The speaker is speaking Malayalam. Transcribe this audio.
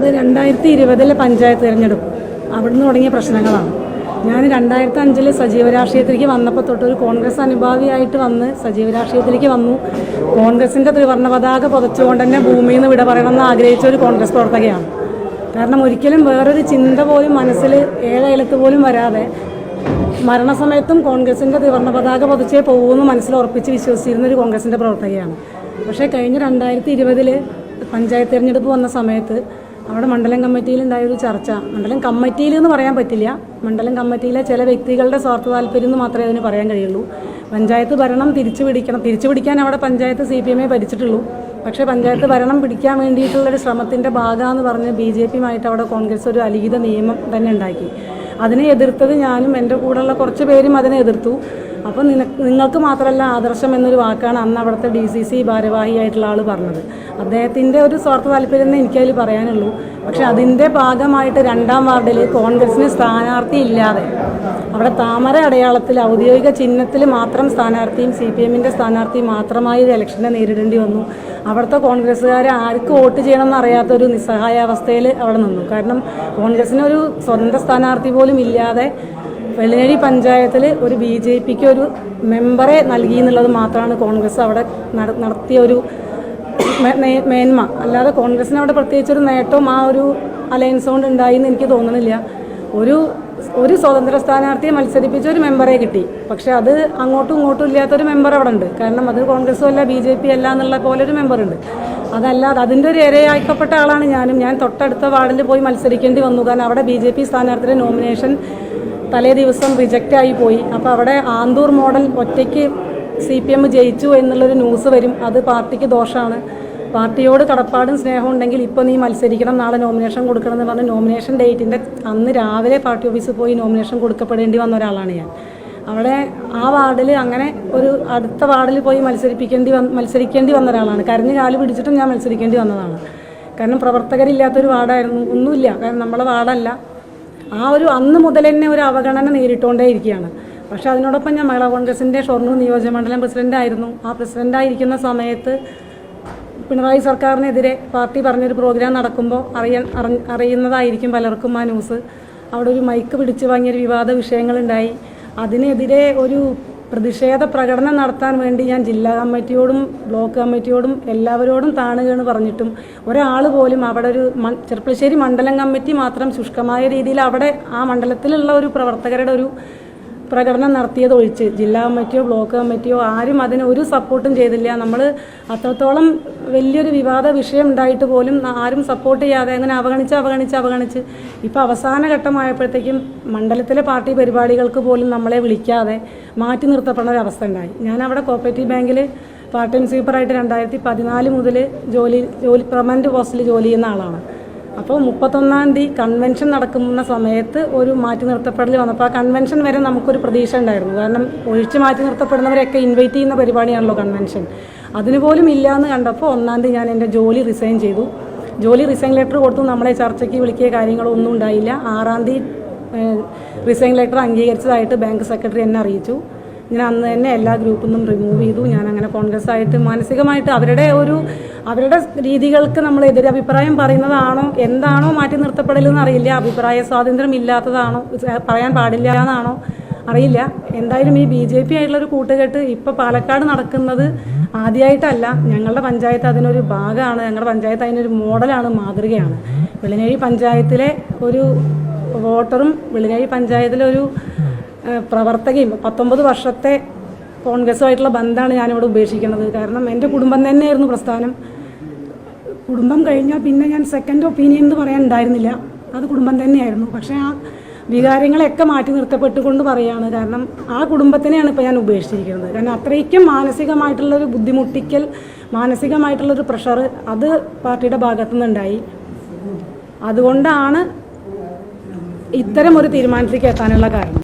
അത് രണ്ടായിരത്തി ഇരുപതിലെ പഞ്ചായത്ത് തിരഞ്ഞെടുപ്പ്. അവിടുന്ന് തുടങ്ങിയ പ്രശ്നങ്ങളാണ്. ഞാൻ രണ്ടായിരത്തി അഞ്ചിൽ സജീവ രാഷ്ട്രീയത്തിലേക്ക് വന്നപ്പോൾ തൊട്ട് ഒരു കോൺഗ്രസ് അനുഭാവിയായിട്ട് വന്ന് സജീവ രാഷ്ട്രീയത്തിലേക്ക് വന്നു. കോൺഗ്രസിന്റെ ത്രിവർണ പതാക പുതച്ചുകൊണ്ട് തന്നെ ഭൂമിയിൽ നിന്ന് വിട പറയണമെന്ന് ആഗ്രഹിച്ച ഒരു കോൺഗ്രസ് പ്രവർത്തകയാണ്. കാരണം ഒരിക്കലും വേറൊരു ചിന്ത പോലും മനസ്സിൽ ഏഴയലത്ത് പോലും വരാതെ മരണസമയത്തും കോൺഗ്രസിന്റെ ത്രിവർണ പതാക പതിച്ചേ പോകുമെന്ന് മനസ്സിൽ ഉറപ്പിച്ച് വിശ്വസിച്ചിരുന്ന ഒരു കോൺഗ്രസിന്റെ പ്രവർത്തകയാണ്. പക്ഷേ കഴിഞ്ഞ രണ്ടായിരത്തി ഇരുപതിൽ പഞ്ചായത്ത് തിരഞ്ഞെടുപ്പ് വന്ന സമയത്ത് അവിടെ മണ്ഡലം കമ്മിറ്റിയിലുണ്ടായ ഒരു ചർച്ച. മണ്ഡലം കമ്മിറ്റിയിൽ എന്ന് പറയാൻ പറ്റില്ല. മണ്ഡലം കമ്മിറ്റിയിലെ ചില വ്യക്തികളുടെ സ്വാർത്ഥ താല്പര്യം എന്ന് മാത്രമേ അതിന് പറയാൻ കഴിയുള്ളൂ. പഞ്ചായത്ത് ഭരണം തിരിച്ചു പിടിക്കണം. തിരിച്ചു പിടിക്കാൻ അവിടെ പഞ്ചായത്ത് സി പി എമ്മേ ഭരിച്ചിട്ടുള്ളൂ. പക്ഷേ പഞ്ചായത്ത് ഭരണം പിടിക്കാൻ വേണ്ടിയിട്ടുള്ളൊരു ശ്രമത്തിന്റെ ഭാഗമെന്ന് പറഞ്ഞ് ബി ജെ പിയുമായിട്ട് അവിടെ കോൺഗ്രസ് ഒരു അലിഖിത നിയമം തന്നെ ഉണ്ടാക്കി. അതിനെ എതിർത്തത് ഞാനും എന്റെ കൂടെയുള്ള കുറച്ച് പേരും അതിനെ എതിർത്തു. അപ്പോൾ നിങ്ങൾക്ക് മാത്രമല്ല ആദർശം എന്നൊരു വാക്കാണ് അന്ന് അവിടുത്തെ ഡി സി സി ഭാരവാഹിയായിട്ടുള്ള ആൾ പറഞ്ഞത്. അദ്ദേഹത്തിന്റെ ഒരു സ്വാർത്ഥ താല്പര്യം എന്നേ എനിക്കതിൽ പറയാനുള്ളൂ. പക്ഷെ അതിന്റെ ഭാഗമായിട്ട് രണ്ടാം വാർഡിൽ കോൺഗ്രസിന് സ്ഥാനാർത്ഥി ഇല്ലാതെ അവിടെ താമര അടയാളത്തിൽ ഔദ്യോഗിക ചിഹ്നത്തിൽ മാത്രം സ്ഥാനാർത്ഥിയും സി പി എമ്മിന്റെ സ്ഥാനാർത്ഥിയും മാത്രമായി ഒരു ഇലക്ഷനെ നേരിടേണ്ടി വന്നു. അവിടുത്തെ കോൺഗ്രസ്സുകാർ ആർക്ക് വോട്ട് ചെയ്യണമെന്ന് അറിയാത്ത ഒരു നിസ്സഹായാവസ്ഥയിൽ അവിടെ നിന്നു. കാരണം കോൺഗ്രസിന് ഒരു സ്വതന്ത്ര സ്ഥാനാർത്ഥി പോലും ഇല്ലാതെ വെള്ളനേഴി പഞ്ചായത്തിൽ ഒരു ബി ജെ പിക്ക് ഒരു മെമ്പറെ നൽകി എന്നുള്ളത് മാത്രമാണ് കോൺഗ്രസ് അവിടെ നടത്തിയ ഒരു മേന്മ. അല്ലാതെ കോൺഗ്രസിന് അവിടെ പ്രത്യേകിച്ച് ഒരു നേട്ടവും ആ ഒരു അലയൻസ് കൊണ്ട് ഉണ്ടായി എന്ന് എനിക്ക് തോന്നുന്നില്ല ഒരു ഒരു സ്വതന്ത്ര സ്ഥാനാർത്ഥിയെ മത്സരിപ്പിച്ച ഒരു മെമ്പറെ കിട്ടി. പക്ഷെ അത് അങ്ങോട്ടും ഇങ്ങോട്ടും ഇല്ലാത്തൊരു മെമ്പർ അവിടെ ഉണ്ട്. കാരണം അത് കോൺഗ്രസും അല്ല ബി ജെ പി അല്ല എന്നുള്ള പോലെ ഒരു മെമ്പർ ഉണ്ട്. അതല്ലാതെ അതിന്റെ ഒരു ഇരയാക്കപ്പെട്ട ആളാണ് ഞാനും. ഞാൻ തൊട്ടടുത്ത വാർഡിൽ പോയി മത്സരിക്കേണ്ടി വന്നു. കാരണം അവിടെ ബി ജെ പി സ്ഥാനാർത്ഥിയുടെ നോമിനേഷൻ തലേ ദിവസം റിജക്റ്റ് ആയി പോയി. അപ്പോൾ അവിടെ ആന്തൂർ മോഡൽ ഒറ്റയ്ക്ക് സി പി എം ജയിച്ചു എന്നുള്ളൊരു ന്യൂസ് വരും. അത് പാർട്ടിക്ക് ദോഷമാണ് പാർട്ടിയോട് കടപ്പാടും സ്നേഹം ഉണ്ടെങ്കിൽ ഇപ്പോൾ നീ മത്സരിക്കണം നാളെ നോമിനേഷൻ കൊടുക്കണം എന്ന് പറഞ്ഞ് നോമിനേഷൻ ഡേറ്റിന്റെ അന്ന് രാവിലെ പാർട്ടി ഓഫീസിൽ പോയി നോമിനേഷൻ കൊടുക്കപ്പെടേണ്ടി വന്ന ഒരാളാണ് ഞാൻ. അവിടെ ആ വാർഡിൽ അങ്ങനെ ഒരു അടുത്ത വാർഡിൽ പോയി മത്സരിപ്പിക്കേണ്ടി വന്ന് മത്സരിക്കേണ്ടി വന്ന ഒരാളാണ്. കരഞ്ഞ് കാൽ പിടിച്ചിട്ടും ഞാൻ മത്സരിക്കേണ്ടി വന്നതാണ്. കാരണം പ്രവർത്തകരില്ലാത്തൊരു വാർഡായിരുന്നു. ഒന്നുമില്ല. കാരണം നമ്മളെ വാർഡല്ല. ആ ഒരു അന്ന് മുതൽ തന്നെ ഒരു അവഗണന നേരിട്ടുകൊണ്ടേ ഇരിക്കുകയാണ്. പക്ഷേ അതിനോടൊപ്പം ഞാൻ മഹിളാ കോൺഗ്രസിന്റെ ഷൊർണൂർ നിയോജകമണ്ഡലം പ്രസിഡന്റായിരുന്നു ആ പ്രസിഡന്റായിരിക്കുന്ന സമയത്ത് പിണറായി സർക്കാരിനെതിരെ പാർട്ടി പറഞ്ഞൊരു പ്രോഗ്രാം നടക്കുമ്പോൾ അറിയ അറിയുന്നതായിരിക്കും പലർക്കും ആ ന്യൂസ്. അവിടെ ഒരു മൈക്ക് പിടിച്ചു വാങ്ങിയൊരു വിവാദ വിഷയങ്ങളുണ്ടായി. അതിനെതിരെ ഒരു പ്രതിഷേധ പ്രകടനം നടത്താൻ വേണ്ടി ഞാൻ ജില്ലാ കമ്മിറ്റിയോടും ബ്ലോക്ക് കമ്മിറ്റിയോടും എല്ലാവരോടും താണുകയെന്ന് പറഞ്ഞിട്ടും ഒരാൾ പോലും അവിടെ ഒരു ചെറുപ്പശ്ശേരി മണ്ഡലം കമ്മിറ്റി മാത്രം ശുഷ്കമായ രീതിയിൽ അവിടെ ആ മണ്ഡലത്തിലുള്ള ഒരു പ്രവർത്തകരുടെ ഒരു പ്രകടനം നടത്തിയത് ഒഴിച്ച് ജില്ലാ കമ്മിറ്റിയോ ബ്ലോക്ക് കമ്മിറ്റിയോ ആരും അതിന് ഒരു സപ്പോർട്ടും ചെയ്തില്ല. നമ്മൾ അത്രത്തോളം വലിയൊരു വിവാദ വിഷയം ഉണ്ടായിട്ട് പോലും ആരും സപ്പോർട്ട് ചെയ്യാതെ അങ്ങനെ അവഗണിച്ച് അവഗണിച്ച് അവഗണിച്ച് ഇപ്പോൾ അവസാന ഘട്ടമായപ്പോഴത്തേക്കും മണ്ഡലത്തിലെ പാർട്ടി പരിപാടികൾക്ക് പോലും നമ്മളെ വിളിക്കാതെ മാറ്റി നിർത്തപ്പെടുന്ന ഒരു അവസ്ഥ ഉണ്ടായി. ഞാൻ അവിടെ കോപ്പറേറ്റീവ് ബാങ്കിൽ പാർട്ട് ടൈം സ്വീപ്പറായിട്ട് രണ്ടായിരത്തി പതിനാല് മുതൽ ജോലി ജോലി പെർമനന്റ് പോസ്റ്റിൽ ജോലി ചെയ്യുന്ന ആളാണ്. അപ്പോൾ മുപ്പത്തൊന്നാം തീയതി കൺവെൻഷൻ നടക്കുന്ന സമയത്ത് ഒരു മാറ്റി നിർത്തപ്പെടൽ വന്നപ്പോൾ ആ കൺവെൻഷൻ വരെ നമുക്കൊരു പ്രതീക്ഷ ഉണ്ടായിരുന്നു. കാരണം ഒഴിച്ച് മാറ്റി നിർത്തപ്പെടുന്നവരെയൊക്കെ ഇൻവൈറ്റ് ചെയ്യുന്ന പരിപാടിയാണല്ലോ കൺവെൻഷൻ അതിനുപോലും ഇല്ല എന്ന് കണ്ടപ്പോൾ ഒന്നാം തീയതി ഞാൻ എന്റെ ജോലി റിസൈൻ ചെയ്തു. ജോലി റിസൈൻ ലെറ്റർ കൊടുത്തു. നമ്മളെ ചർച്ചയ്ക്ക് വിളിക്കിയ കാര്യങ്ങളൊന്നും ഉണ്ടായില്ല. ആറാം തീയതി റിസൈൻ ലെറ്റർ അംഗീകരിച്ചതായിട്ട് ബാങ്ക് സെക്രട്ടറി എന്നെ അറിയിച്ചു. ഞാൻ അന്ന് തന്നെ എല്ലാ ഗ്രൂപ്പിൽ നിന്നും റിമൂവ് ചെയ്തു. ഞാൻ അങ്ങനെ കോൺഗ്രസ് ആയിട്ട് മാനസികമായിട്ട് അവരുടെ ഒരു അവരുടെ രീതികൾക്ക് നമ്മൾ എതിരഭിപ്രായം പറയുന്നതാണോ എന്താണോ മാറ്റി നിർത്തപ്പെടലെന്ന് അറിയില്ല. അഭിപ്രായ സ്വാതന്ത്ര്യം ഇല്ലാത്തതാണോ പറയാൻ പാടില്ല എന്നാണോ അറിയില്ല. എന്തായാലും ഈ ബി ജെ പി ആയിട്ടുള്ളൊരു കൂട്ടുകെട്ട് ഇപ്പോൾ പാലക്കാട് നടക്കുന്നത് ആദ്യമായിട്ടല്ല ഞങ്ങളുടെ പഞ്ചായത്ത് അതിനൊരു ഭാഗമാണ്. ഞങ്ങളുടെ പഞ്ചായത്ത് അതിനൊരു മോഡലാണ് മാതൃകയാണ്. വെള്ളിനേഴി പഞ്ചായത്തിലെ ഒരു വോട്ടറും വെള്ളിനേഴി പഞ്ചായത്തിലെ ഒരു പ്രവർത്തകയും പത്തൊമ്പത് വർഷത്തെ കോൺഗ്രസുമായിട്ടുള്ള ബന്ധമാണ് ഞാനിവിടെ ഉപേക്ഷിക്കുന്നത്. കാരണം എന്റെ കുടുംബം തന്നെയായിരുന്നു പ്രസ്ഥാനം. കുടുംബം കഴിഞ്ഞാൽ പിന്നെ ഞാൻ സെക്കൻഡ് ഒപ്പീനിയൻ എന്ന് പറയാൻ ഉണ്ടായിരുന്നില്ല. അത് കുടുംബം തന്നെയായിരുന്നു. പക്ഷേ ആ വികാരങ്ങളെയൊക്കെ മാറ്റി നിർത്തപ്പെട്ടുകൊണ്ട് പറയുകയാണ് കാരണം ആ കുടുംബത്തിനെയാണ് ഇപ്പോൾ ഞാൻ ഉപേക്ഷിച്ചിരിക്കുന്നത്. കാരണം അത്രയ്ക്കും മാനസികമായിട്ടുള്ളൊരു ബുദ്ധിമുട്ടിക്കൽ മാനസികമായിട്ടുള്ളൊരു പ്രഷർ അത് പാർട്ടിയുടെ ഭാഗത്തു നിന്നുണ്ടായി. അതുകൊണ്ടാണ് ഇത്തരം ഒരു തീരുമാനത്തിലേക്ക് എത്താനുള്ള കാരണം.